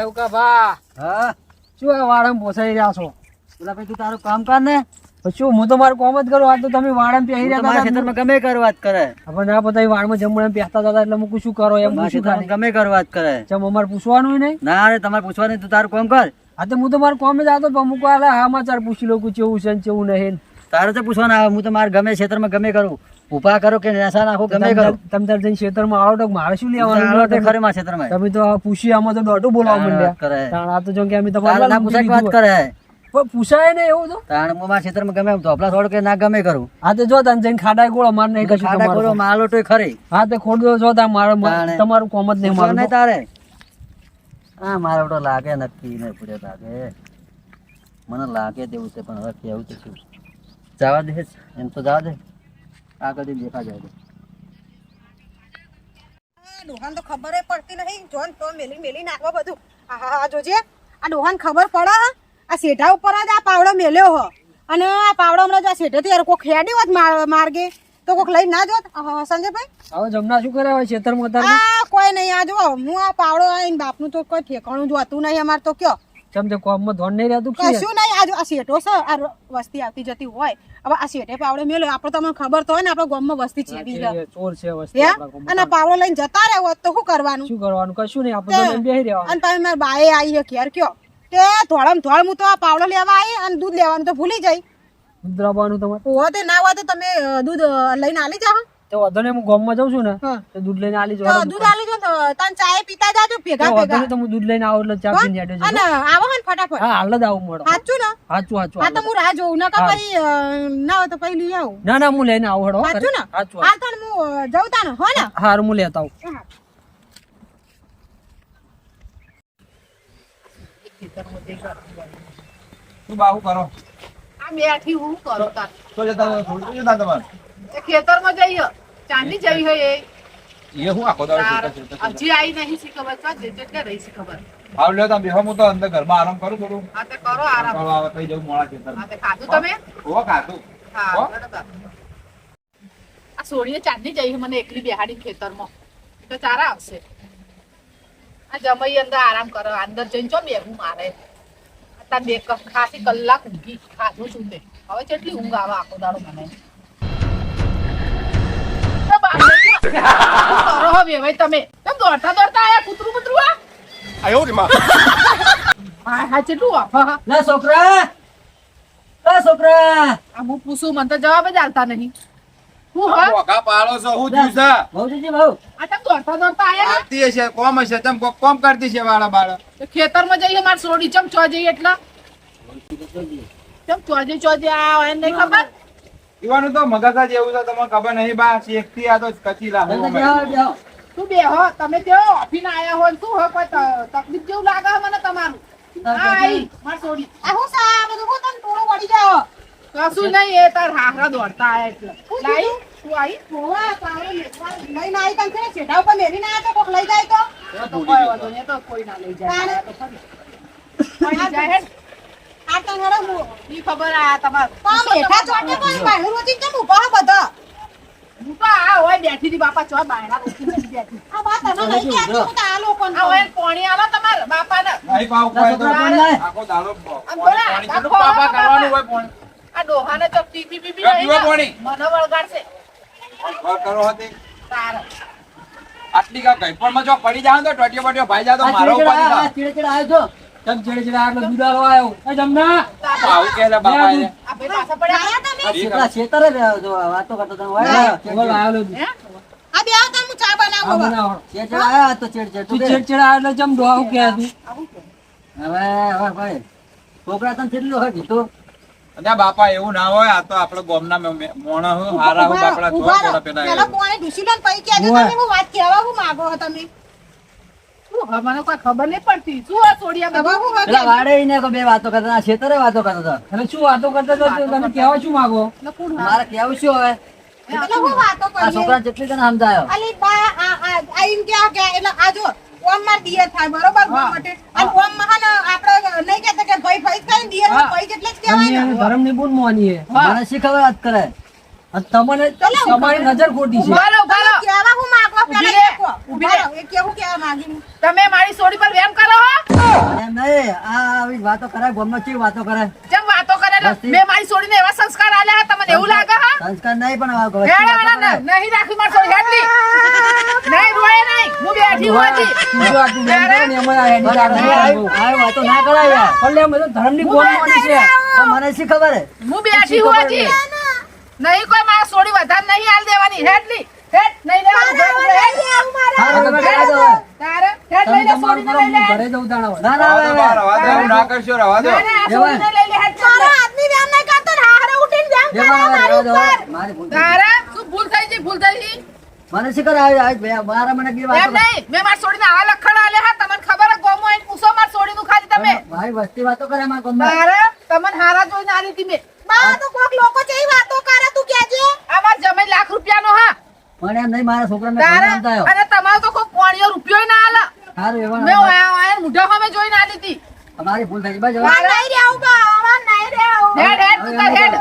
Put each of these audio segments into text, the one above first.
એવું કા ભા હા? શું આ વાળમ પોસાઈ રહ્યા છો? પેલા ભાઈ તું તારું કામ કર ને શું હું તો મારું કોમ જ કરું આ તો તમે વાળમ પહેરી રહ્યા હતા ખેતરમાં ગમે કર વાત કરે. પણ ના બધા વાળમાં જમણ પહેરતા હતા એટલે મૂકું શું કરો એમ ગમે કર વાત કરે. ચમ અમારે પૂછવાનું નહીં? ના રે તમારે પૂછવાનું તું તારું કામ કર. તો હું તો મારું કોમ જ આવતો પણ અમુક વાર સમાચાર પૂછી લઉં કેવું છે ને કેવું નહીં. તારે તો પૂછવાના હું તો મારે ગમે માં ગમે કરું. ઊભા કરો કે નેસા નાખો ગમે કરો. તમે તાર જઈને ખેતરમાં આવો તો મારે શું લેવાનું? આવો તો ખરે મારા ખેતરમાં તમે તો પૂછી આમાં તો દોઢું બોલાવા માંડ્યા. કરે. તાણ આ તો જો કે અમે તમારે ના પૂછાય વાત કરે. પણ પૂછાય ને એવું તો. તાણ હું મારા ખેતરમાં ગમે ધોપલા થોડો કે ના ગમે કરું. આ તો જો તમે જઈને ખાડા ગોળો માર નહીં કશું ખાડા ગોળો માલો તો ખરી. હા તે ખોડો જો છો મારો તમારું કોમ જ નહીં મારું નહીં તારે હા મારે તો લાગે નક્કી ને પૂરે લાગે મને લાગે તેવું છે પણ હવે કેવું તો શું જવા દે એમ તો જવા દે. આગળ દેખા જાય ડોહાન તો ખબર પડતી નહીં. જોન તો મેલી મેલી નાખવા બધું. હા હા જોજે. આ ડોહાન ખબર પડે? આ શેઠા ઉપર જ આ પાવડો મેલ્યો હ. અને આ પાવડો હમણાં જો આ શેઠેથી યાર કોક હેડી હોત માર- માર્ગે તો કોક લઈ ના જોત. સંજયભાઈ હવે જમના શું કરે હોય ખેતરમાં મોતર આ કોઈ નહીં. આ જો હું આ પાવડો આવીને બાપનું તો કોઈ ઠેકાણું જોતું નહીં અમાર તો કયો. ચમ તે કોમમાં ધોન નહીં રહેતું કશું નહીં આ જો આ શેઠો છે આ વસ્તી આવતી જતી હોય. હવે આ શેઠે પાવડો મેલો આપણે તમને ખબર તો હોય ને આપણા ગામમાં વસ્તી છે. ચોર છે વસ્તી. અને પાવડો લઈને જતા રહે હોત તો શું કરવાનું? શું કરવાનું? કશું નહીં આપણે તો બેહી રહેવાનું. અને તમે મારા બાએ આવી છે ઘેર કયો. તે ધોળમ ધોળ હું તો પાવડો લેવા આવી અને દૂધ લેવાનું તો ભૂલી જાય દૂધ લાવવાનું તમારે? હોય તે ના હોય તો તમે દૂધ લઈને આલી જાઓ. તો વાંધો નહીં હું ગામમાં જાઉં છું ને તો દૂધ લઈને આલી તો દૂધ આલી જો તો ચાય પીતા જાજો ભેગા ભેગા. તો હું દૂધ લઈને આવું એટલે ચા પીને હેડે અને આવો ને ફટાફટ. હા હાલ જ આવું મળો સાચું ને? સાચું સાચું હા તો હું રાહ જોઉં ના હા. ના હોય તો પછી લઈ આવું. ના ના હું લઈને આવું હેડો સાચું ને? સાચું હા તો હું અ, તા ને હો ને? હારું હું લેતા આવું. બાહુ કરો? આ બેઠી હું કરો તાર. તો જતા થોડું જતા તમારે. એ ખેતરમાં જઈએ. ચાંદી જઈ હોય એ. હું આખો દાડો. હજી આવી નહીં શી ખબર છે જે રહી શી ખબર. આવ લ્યો તમે બેહો હું તો અંદર ઘરમાં આરામ કરું થોડું. આ તે કરો આરામ. કંટાળો આવે કઈ જવું મોડા ખેતરમાં. આ તે ખાધું તમે? ઓ ખાધું. હા આ સોળીએ ચાંદી જઈ મને એકલી બેહાડી ખેતરમાં. તો ચારા આવશે. આ જમઈ અંદર આરામ કરો અંદર જઈને ચો બેહું મારે. અત્યારે બે ખાસી કલાક ઊંઘી ખાધું છું તે. હવે કેટલી ઊંઘ આવે આખો દાડો મને. કરો હવે ભાઈ તમે કેમ દોડતા દોડતા આયા કૂતરું કૂતરું આ હા હા કેટલું આ? હા, હા. લે છોકરા લે છોકરા આ હું પૂછું મને તો જવાબ જ આલતા નહીં હું હા ભોગા પાળો છો હું જુસા ભૌજીજી બહુજી આ કેમ દોડતા દોડતા આયા આતી છે કોમ હશે તમ કોમ કરતી છે વાળા બાળા તો ખેતરમાં જઈએ મારે સોડી ચમ ચો જઈએ એટલા ચમ ચોજે ચોજે આ એને નહીં ખબર ઈવાનું તો મગજ જ એવું છે તમને ખબર નહીં બા શેકથી આ તો કચી લાવો. તું બે હો? તમે તે ઓફિસ આયા હોય ને શું હોય કોઈ તકલીફ જેવું લાગે મને તમારું? આઈ માર સોડી આ હું સા બધું હું તને ટોળું વળી જાઓ? કશું નહીં એ તાર હાહરા દોડતા આયા એટલે લાઈ તું આઈ? હોવા પાવડો લઈને આવી તને છે ને? શેઠા ઉપર મેલીને આવ્યા તો કોક લઈ જાય તો? તો કોઈ વાંધો નહીં, તો કોઈ ના લઈ જાય. તો નહીં જાય હે ને? ખબર આ તમારું પણ બાહેર વચ્ચે કેમ ઊભા બધા? હું તો આ હોય બેઠી હતી બાપા ચો બાયણા રોકી બેઠી. આ વાત તમે નહીં કહેતી હું તો આ લોકોને આ હોય પોણી આલો તમારા પાવ કોઈ તો. આખો દાડો બાપા. કરવાનું હોય આ તો. મને વળગાડશે. કરો હતી. તારે. આટલી કા કઈ પણ માં જો પડી જાવ તો ટોટિયો બટિયો ભાઈ જા તો મારો ચીડચીડા, ઉપાડી આવ્યો છો? ચમ ચેડે ચેડે આટલો દુધાળો આવ્યો. એ જમના? આવું કે લે બાપા એને. આ પાછા પડ્યા આયા તમે આ છોકરા છેતરે છો, વાતો કરતો તમે વાય, બોલ આવ્યો હે? આ બે આવતા હું ચા બનાવો બનાવું. ચેડચીડા આવ્યા તો ચેડચીડ. તું તું ચેડ ચેડ આવ્યો એટલે ચમ ડોહાવું કે તું આવું કે? હવે હવે ભાઈ છોકરા તને કેટલું હોય કીધું? અલ્યા બાપા એવું ના હોય આ તો આપડે ગોમના મોણા હું હારા હું બાપડા છો પેલા પેલા પોણે ઢૂસી લો ને પછી તમે હું વાત કહેવા હું માગો છો તમે મને કોઈ ખબર નહીં પડતી. શું આ સોડિયા બધું? વાત પેલા વાડે ઈને બે વાતો કરતા હતા, છેતરે વાતો કરતા હતા. એટલે શું વાતો કરતા હતા તમે કહેવા શું માંગો? એટલે કોણ હા? મારે કેવું શું હવે? એટલે હું વાતો આ કરીએ છોકરા જેટલી તને સમજાયો. અલી બા આ આ આ એમ કે એટલે આ જો ઓમમાં દિયર થાય બરોબર? માટે. અને ઓમમાં આપણે નહીં કહેતા કે ભાઈ ભાઈ થાય દિયર ભાઈ જેટલે જ કહેવાય ને. ધર્મની બૂન માનીએ. મને શી વાત કરે. તમને તમારી નજર ખોટી છે. કેવું હું. તમે મારી સોડી પર વેમ કરો નહીં આ આવી વાતો કરાય કેવી વાતો કરાય જેમ વાતો કરે મે મારી સોડીને એવા સંસ્કાર આલ્યા હતા, તમને એવું લાગે હા? સંસ્કાર નહીં પણ આ હેડા, હેડા, કરાય. નહીં રાખી મારી સોડી, હેડલી. નહીં રોય નહીં, હું બેઠી હું હજી. બીજો આટલું બેન કરે ને એમાં આ નહીં, આવી બહુ. વાતો ના કરાય યાર. પણ લે, મને ધર્મની બોલ મોડી છે. મને શી ખબર? હે બેઠી હું હજી. નહીં કોઈ મારા સોડી વધારે નહીં આલ દેવાની હેડલી. તમે તમે. ના ના ના ના, ના, આ મારો ને મારી. મારી મને શીખર કરાય આવી મારા મને કેવી વાતો નહીં મેં મારી સોડીને આવા લખણ આલ્યા હા તમને ખબર હે ગોમો આઈને પૂછો મારી સોડીનું ખાલી તમે ભાઈ વસ્તી વાતો કરે મારા ગામમાં. તારે તમને હારા જોઈને આલી હતી મેં બા, તો કોક લોકો વાતો કરે તું કહેજે. આ માર જમાઈ લાખ રૂપિયાનો હા મને એમ નહીં મારા છોકરાને તારે ઘરે આમતા આવ્યો. અને તમારો તો કોઈ કોણીયો રૂપિયો ના આલે હારું, એવા મેં આયા આયા મુઢા સામે જોઈને આલી હતી અમારી ભૂલ થઈ બસ હવે. નહીં રહેવું બા, અમાર નહીં રહેવું. હેડ હેડ તું તાર હેડ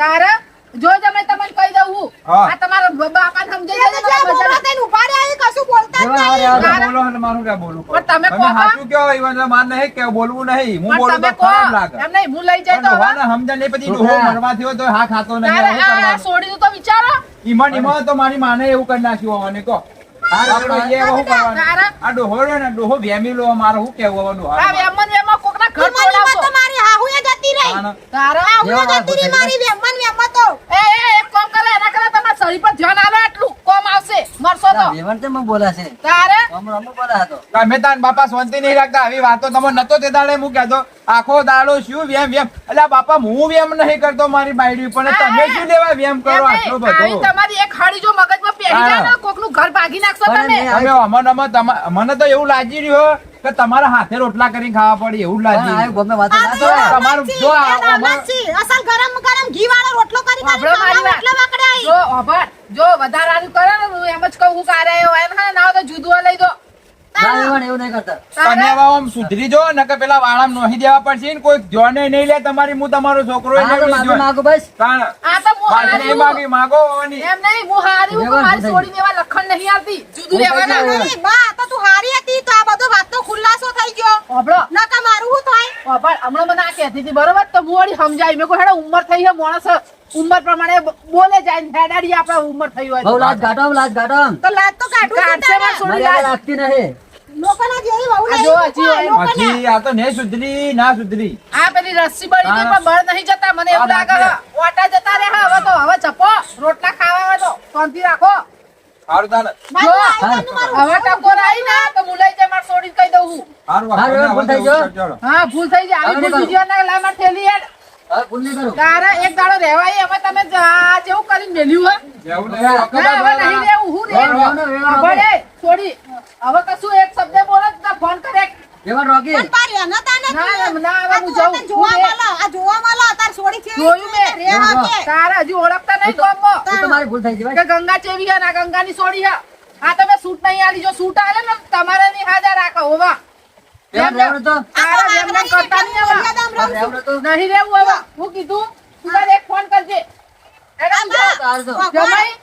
તારે જો જમે તમને કહી દઉં આ તમારો બાપાને સમજાઈ એ તો દેજો જ્યાં મારા બોલવા કશું બોલતા જ નહીં. હારે હારે. તમે બોલો અને મારું ક્યાં બોલવું પણ તમે તમે કહો સાચું કહો, ઈવન માન નહીં કે બોલવું નહીં હું બોલું તો ખરાબ લાગે એમ નહીં હું લઈ જાય તો હવે. સમજણ નહીં પછી ડોહો મરવા થયો તો હા ખાતો નહીં આ- આ કરવાનું? સોડીનું તો વિચારો ઈમાં ને ઈમાં તો મારી માને એવું કરી નાખ્યું હોવાને કહો. આપણે એ એવું કરવાનું. તારે આ ડોહો ને ડોહો વેમી લો મારે શું કેવું હવે ડોહા વેમન વેમન કોકના ઘર અમારી તો મારી હાહુએ જતી રહી. આને તારે હાહુએ જતી રહી મારી વેમન વેમન તો. એ એ એક કામ કરે એના કરતા તમારા શરીર પર ધ્યાન આલો એટલું. કોમ આવશે મરશો તો. ના, તે મને બોલા તારે હમણાં અમુક બોલા હતો. તમે તાન બાપા શાંતિ નહીં રાખતા. આવી વાતો તમે નતો તે દાડે હું કહેતો આખો દાડો શું વેમ વેમ એટલે બાપા હું વેમ નહીં કરતો મારી બાયડી પણ તમે શું લેવા વેમ કરો આટલો બધો? તમારી એક હાડી જો મગજમાં પહેરી જાય કોકનું ઘર ભાગી નાખશો તમે. મેં અમન અમન મને તો એવું લાગી રહ્યું કે તમારા હાથે રોટલા કરીને ખાવા પડે એવું લાગે ગમે વાતો તમારું જો. અસલ ગરમ ગરમ ઘી વાળો રોટલો કરી કરી. જો વધારાનું કરે ને એમ જ કહું હું કારે એમ હા ના હોય તો જુદું લઈ દો ના, વેવાણ એવું નહીં કરતા. તમે આમ સુધરી જો ને પેલા વાળામ નોહી દેવા પડશે ને કોઈ જોને નહીં લે તમારી હું તમારો છોકરો હા, તો માફી માંગુ બસ. આ તો હું મારે હારી નહીં હું. માગી માગો એમ નહીં હું હારી હું મારી થઈ છોડીને લખણ નહીં આવતી. જુદું લેવાના બા, તો તું હારી હતી તો આ બધો વાતનો ખુલાસો થઈ ગયો. અભળો. નકર મારું થાય? હમણાં મને આ કહેતી હતી બરોબર? તો હું વળી સમજાવી મેં કહું હેડો ઉંમર થઈ છે માણસ ઉંમર પ્રમાણે બોલે જાય ને હેડાડી આપણે ઉંમર થઈ હોય બહુ. લાજ કાઢો લાજ કાઢો તો લાજ તો કાઢવું કાઢશે. રાખતી નહીં. વહુ આ તો નહીં સુધરી ના સુધરી. આ પેલી રસ્સી બળી ગઈ પણ બળ નહીં જતા મને એવું લાગે ઓટા જતા રહે હવે તો હવે ચપો રોટલા ખાવા તો શાંતિ રાખો. સારું તાને જો મારું આઈકનનું મારું હવે ટકોર આવી ને તો હું જાય મારે છોડીને કહી દઉં હું. સારું ભૂલ થઈ ગયો. હા ભૂલ થઈ જાય. આવી ભૂલ બીજી ના લાય મારે થેલી હેડ. હવે ભૂલ નહીં કરું. તારે એક દાડો રહેવાય એમાં તમે જેવું કરીને મેલ્યું હોય હવે નહીં રહેવું હું વેવાણ, રહેવું છોડી હવે કશું એક શબ્દ બોલો તો ફોન કરે. એવા રોગી? પણ પાર અનતા તા ના, ના, હવે હું જાઉં. જોવા હું આ જોવા મળે, તાર છોડી છે જોયું મે. રેવા કે. તારે હજી ઓળખતા નહીં ગામમાં. એ તો મારી ભૂલ થઈ ગઈ કે ગંગા ચેવી હે ને આ ગંગાની સોડી હે. આ તમે સૂટ નહીં આલી જો સૂટ આલે ને તમારે ની હાજર રાખો હોવા નહીં રહેવું હવે હું. કીધું? તું તારે એક ફોન કરજે. એને. જમાઈ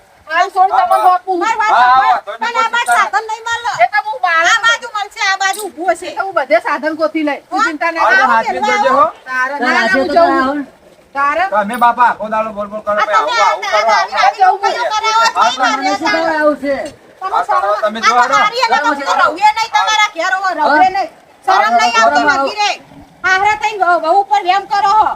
બાપુ પણ આ સાધન નહીં મળે. એ તો હું આ બાજુ મળશે, આ બાજુ ઊભું હશે. તો હું બધે સાધન ગોતી લઈ તું ચિંતા ના કર હાથવી જ હો. તારે ના ના હું જઉં કરાય છું. હું. તારે તમે બાપા આખો દાડો બોલ બોલ કરો ભાઈ, આવું આવું કરો આવું આ- કરો. આ- આ- મને શું ખબર આવું છે તમે આ કરો, શરમ- તમે આ તો જો હેડો. હારી એટલે તમે તો રહીએ નહીં તમારા ઘેર હો, રહીએ નહીં. શરમ નહીં આવતી વહુ ઉપર વેમ કરો હો.